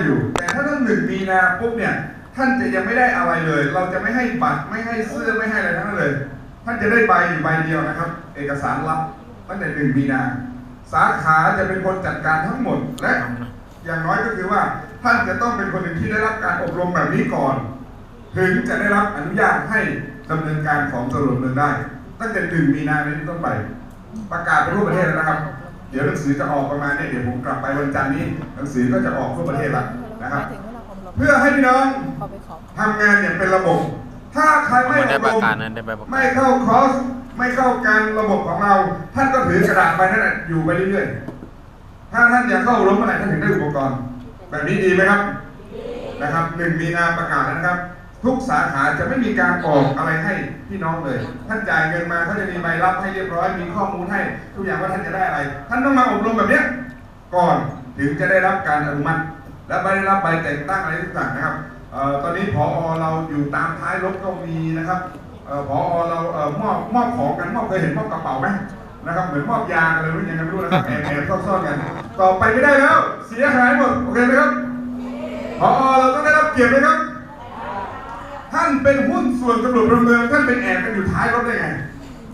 อยู่แต่ถ้าท่านหนึ่งมีนาปุ๊บเนี่ยท่านจะยังไม่ได้อะไรเลย เราจะไม่ให้บัตรไม่ให้เสื้อไม่ให้อะไรทั้งนั้นเลย ท่านจะได้ใบอยู่ใบเดียวนะครับ เอกสารรับตั้งแต่หนึ่งมีนา สาขาจะเป็นคนจัดการทั้งหมดและอย่างน้อยก็คือว่า ท่านจะต้องเป็นคนหนึ่งที่ได้รับการอบรมแบบนี้ก่อน ถึงจะได้รับอนุญาตให้ดำเนินการของตำรวจเมืองได้ ตั้งแต่หนึ่งมีนานี้ต้นไป ประกาศไปทั่วประเทศแล้วนะครับ เดี๋ยวหนังสือจะออกประมาณนี้เดี๋ยวผมกลับไปวันจันทร์นี้ หนังสือก็จะออกทั่วประเทศแล้วนะครับถึงเวลาอบรมเพื่อให้พี่น้องขอไปขอทำงานอย่างเป็นระบบ ถ้าใครไม่ไม่ได้อบปรระมกาศนั้นได้ใบประกาศไม่เข้าคอร์สไม่เข้าการระบบของเรา ท่านก็ถือกระดาษไปนั่นแหละอยู่ไปเรื่อยๆ ถ้าท่านอยากเข้าอบรมเมื่อไหร่ท่านถึงได้อุปกรณ์ แบบนี้ดีไหมครับ นะครับหนึ่งมีนาประกาศแล้วนะครับ ทุกสาขาจะไม่มีการออกอะไรให้พี่น้องเลย ท่านจ่ายเงินมาเขาจะมีใบรับให้เรียบร้อย มีข้อมูลให้ทุกอย่างว่าท่านจะได้อะไร ท่านต้องมาอบรมแบบเนี้ยก่อนถึงจะได้รับการอนุมัติ และไม่ได้รับใบแต่งตั้งอะไรทุกอย่างนะครับออตอนนี้พอเราอยู่ตามท้ายรถก็มีนะครับออพอเราเอ่อมอบมอบของกันมอบเคยเห็นมอบกระเป๋าไหมนะครับเหมือนมอบยาอะไรไม่รู้ยังไงไม่รู้นะครับแอบแอบซ่อนๆกัน ต่อไปไม่ได้แล้ว เสียหายหมดโอเคไหมครับพอเราต้องได้รับเกียรติไหมครับ ท่านเป็นหุ้นส่วนตำรวจพลเมืองท่านเป็นแอบกันอยู่ท้ายรถได้ไง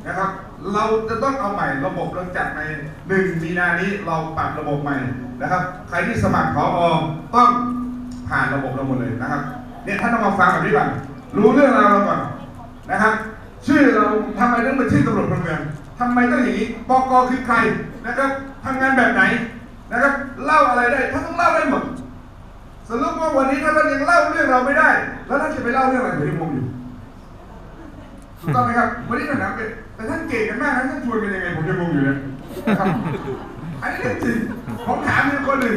นะครับ เราจะต้องเอาใหม่ระบบเราจัดในหนึ่งมีนานี้เราปรับระบบใหม่นะครับ ใครที่สมัครพอต้องผ่านระบบเราหมดเลยนะครับเนี่ยท่านต้องมาฟังแบบนี้ก่อนรู้เรื่องราวเราก่อนนะครับ ชื่อเราทำไมต้องเป็นชื่อตำรวจพลเมืองทำไมต้องอย่างนี้ปกคือใครนะครับทำงานแบบไหนนะครับ เล่าอะไรได้ท่านต้องเล่าได้หมด สรุปว่าวันนี้ถ้าท่านยังเล่าเรื่องเราไม่ได้ แล้วท่านจะไปเล่าเรื่องอะไรผมยังงงอยู่ถูกต้องไหมครับวันนี้ท่านถามเป็นแต่ท่านเก่งกันมากนะท่านชวนกันยังไงผมยังงงอยู่เลยนะครับอันนี้เรื่องจริงผมถามเพียงคนหนึ่ง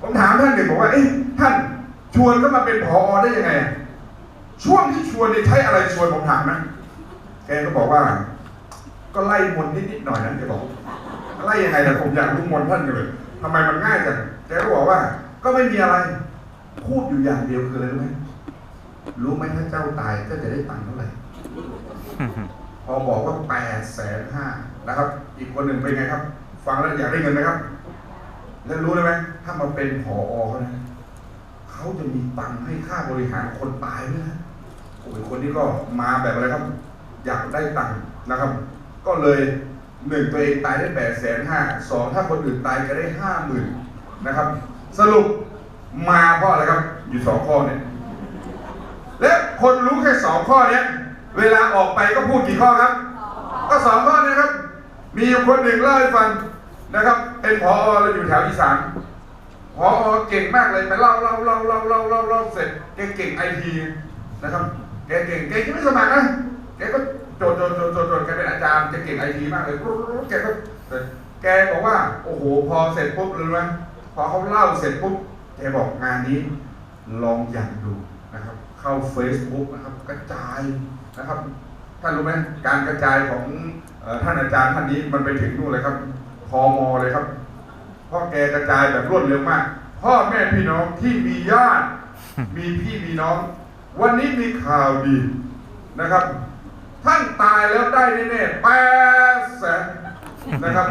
ผมถามท่านหนึ่งบอกว่าเอ๊ะท่านชวนก็มาเป็นผอได้ยังไง ช่วงที่ชวนเนี่ยใช้อะไรชวนผมถามนะแกก็บอกว่า ก็ไล่มนนิดๆหน่อยนะแกบอก ไล่ยังไงแต่ผมอยากรู้มนท่านกันเลยทำไมมันง่ายจังแกก็บอกว่า ก็ไม่มีอะไร พูดอยู่อย่างเดียวคืออะไรรู้ไหมรู้ไหมถ้าเจ้าตายเจ้าจะได้ตังค์เท่าไหร่พอบอกว่าแปดแสนห้านะครับ อีกคนหนึ่งเป็นไงครับ ฟังแล้วอยากได้เงินไหมครับ แล้วรู้ไหมถ้ามาเป็นผอเขานะเขาจะมีตังค์ให้ค่าบริหารคนตายด้วยนะโอ้ยคนนี้ก็มาแบบอะไรครับ อยากได้ตังค์นะครับ ก็เลย หนึ่งตัวเองตายได้แปดแสนห้าสองถ้าคนอื่นตายก็ได้ห้าหมื่นนะครับ สรุปมาเพราะอะไรครับ อยู่สองข้อเนี่ยและคนรู้แค่สองข้อเนี้ยเวลาออกไปก็พูดกี่ข้อครับ ก็สองข้อเนี้ครับ มีอยู่คนหนึ่งเล่าให้ฟังนะครับ เป็นผอเราอยู่แถวอีสานผอเก่งมากเลยไปเล่าเล่าเล่าเล่าเล่าเล่าเล่าเสร็จแกเก่งไอทีนะครับแกเก่งแกยังไม่สมัครนะแกก็โจดโจดโจดโจดโจดแกเป็นอาจารย์แกเก่งไอทีมากเลยแกก็แกบอกว่า โอ้โห พอเสร็จปุ๊บรู้ไหมพอเขาเล่าเสร็จปุ๊บแกบอกงานนี้ลองอย่ากดูนะครับ เข้า Facebook นะครับ กระจายนะครับท่านรู้ไหมการกระจายของท่านอาจารย์ท่านนี้มันไปถึงนู่นเลยครับพอมอเลยครับเพราะแกกระจายแบบรวดเร็วมาก พ่อแม่พี่น้องที่มีญาติ มีพี่มีน้อง วันนี้มีข่าวดีนะครับ ตายแล้วได้แน่ๆแปดแสนนะครับ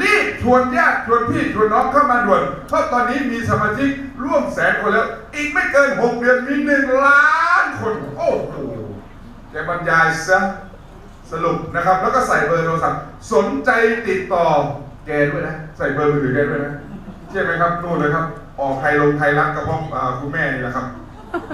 รีบชวนญาติชวนพี่ชวนน้องเข้ามาด่วน เพราะตอนนี้มีสมาชิกร่วมแสนคนแล้ว อีกไม่เกินหกเดือนมีหนึ่งล้านคน โอ้โหแกบรรยายซะสรุปนะครับ แล้วก็ใส่เบอร์โทรศัพท์สนใจติดต่อแกด้วยนะ ใส่เบอร์มือถือแกด้วยนะ ใช่ไหมครับนู่นเลยครับ ออกไทยลงไทยรัฐกับพ่อคุณแม่นี่แหละครับ